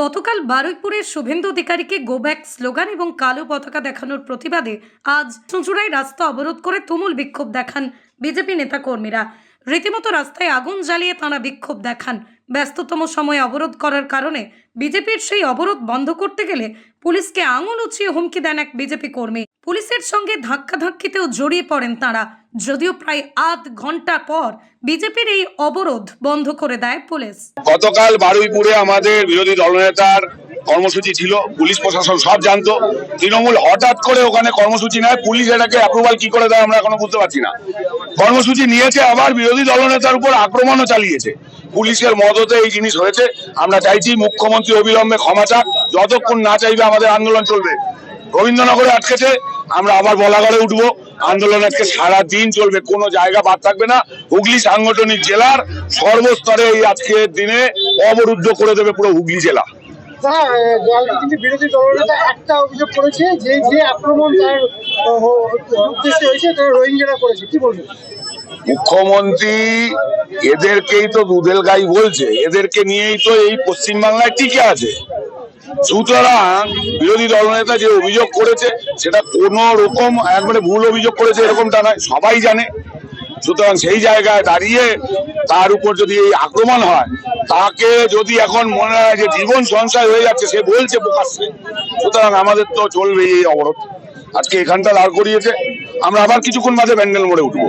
গতকাল বারুইপুরের শুভেন্দু অধিকারীকে go back slogan এবং কালো পতাকা দেখানোর প্রতিবাদে আজ চুঁচুড়ায় রাস্তা অবরোধ করে তুমুল বিক্ষোভ দেখান বিজেপি নেতাকর্মীরা। রীতিমতো রাস্তায় আগুন জ্বালিয়ে তাঁরা বিক্ষোভ দেখান। ব্যস্ততম সময়ে অবরোধ করার কারণে বিজেপির সেই অবরোধ বন্ধ করতে গেলে পুলিশকে আঙুল উঁচিয়ে হুমকি দেন এক বিজেপি কর্মী। পুলিশের সঙ্গে ধাক্কাধাক্কিতেও জড়িয়ে পড়েন তাঁরা। যদিও প্রায় আধ ঘণ্টা পর বিজেপির এই অবরোধ বন্ধ করে দেয় পুলিশ। গতকাল বারুইপুরে আমাদের বিরোধী দলনেতার কর্মসূচি ছিল, পুলিশ প্রশাসন সব জানতো। তৃণমূল হঠাৎ করে ওখানে কর্মসূচি নেয়, পুলিশ এটাকে অ্যাপ্রুভাল কি করে দেয় আমরা এখনও বুঝতে পারছি না। কর্মসূচি নিয়েছে, আবার বিরোধী দলনেতার উপর আক্রমণও চালিয়েছে। পুলিশের মদতে এই জিনিস হয়েছে। আমরা চাইছি মুখ্যমন্ত্রী অবিলম্বে ক্ষমা চাক, যতক্ষণ না চাইবে আমাদের আন্দোলন চলবে। রবীন্দ্রনগরে আটকেছে, আমরা আবার বলাগড়ে উঠবো। আন্দোলন আজকে সারা দিন চলবে কোনো জায়গা বাদ থাকবে না। হুগলি সাংগঠনিক জেলার সর্বস্তরে এই আজকের দিনে অবরুদ্ধ করে দেবে পুরো হুগলি জেলা। কিন্তু বিরোধী দলনেতা একটা অভিযোগ করেছে যে যে আক্রমণ তার আহ, হয়েছে তারা রোহিঙ্গারা করেছে। কি বলবেন? মুখ্যমন্ত্রী এদেরকেই তো দুধেল গাই বলছে এদেরকে নিয়েই তো এই পশ্চিমবাংলায় টিকে আছে। সুতরাং বিরোধী দলনেতা যে অভিযোগ করেছে, সেটা কোন রকম একবারে ভুল অভিযোগ করেছে এরকমটা নয়, সবাই জানে। সুতরাং সেই জায়গায় দাঁড়িয়ে তার উপর যদি এই আক্রমণ হয়, তাকে যদি এখন মনে হয় যে জীবন সংশয় হয়ে যাচ্ছে, সে বলছে প্রকাশ্যে, সুতরাং আমাদের তো চলবে এই অবরোধ। আজকে এখানটা দাঁড় করিয়েছে। আমরা আবার কিছুক্ষণ বাদে ব্যান্ডেল মোড়ে উঠবো।